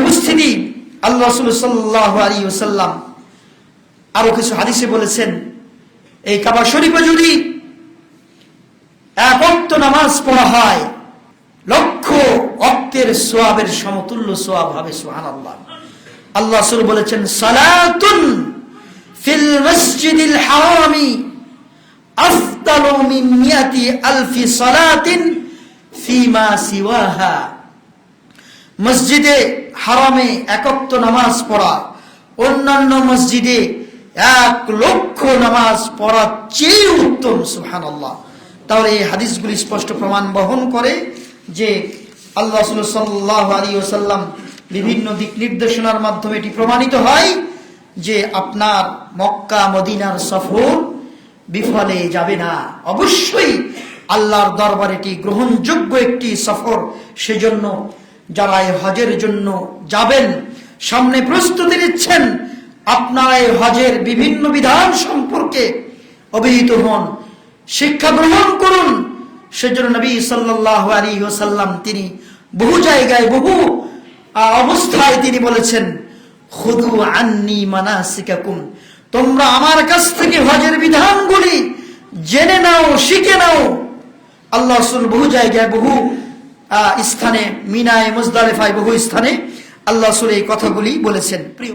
উপস্থিতি, আল্লাহ আরও কিছু হাদিসে বলেছেন, এই কাবা শরীফে যদি এক অক্ত নামাজ পড়া হয়, লক্ষ অক্তের সোয়াবের সমতুল্য সোয়াব হবে সোহান আল্লাহ আল্লাহ রসুল বলেছেন, সালাতুন ফিল মসজিদিল হারামি মিন মিয়াতি আলফি সালাতিন ফিমা সিওয়াহা। মসজিদে হারামে একত্ব নামাজ পড়া, অন্যান্য মসজিদে এক লক্ষ নামাজ পড়ার চেয়ে উত্তম সুহান আল্লাহ তাহলে এই হাদিসগুলি স্পষ্ট প্রমাণ বহন করে যে আল্লাহ সাল্লাহ আলী ওসাল্লাম বিভিন্ন দিক নির্দেশনার মাধ্যমে এটি প্রমাণিত হয় যে আপনার মক্কা, মদিনার সফর বিফলে যাবে না। অবশ্যই আল্লাহর দরবার এটি গ্রহণযোগ্য একটি সফর, সেজন্য যারা এই হজের জন্য যাবেন, সামনে প্রস্তুতি নিচ্ছেন আপনারা এই হজের বিভিন্ন বিধান সম্পর্কে অবহিত হন, শিক্ষা গ্রহণ করুন। সেজন্য নবী সাল্লাহ আলী ওসাল্লাম তিনি বহু জায়গায়, বহু অবস্থায় তিনি বলেছেন, খুদু আন্নি মানাসিকাকুম। তোমরা আমার কাছ থেকে হজের বিধানগুলি জেনে নাও, শিখে নাও। আল্লাহ বহু জায়গায়, বহু স্থানে মিনায় মুজদালেফায় বহু স্থানে আল্লাহ রসুল এই কথাগুলি বলেছেন প্রিয়।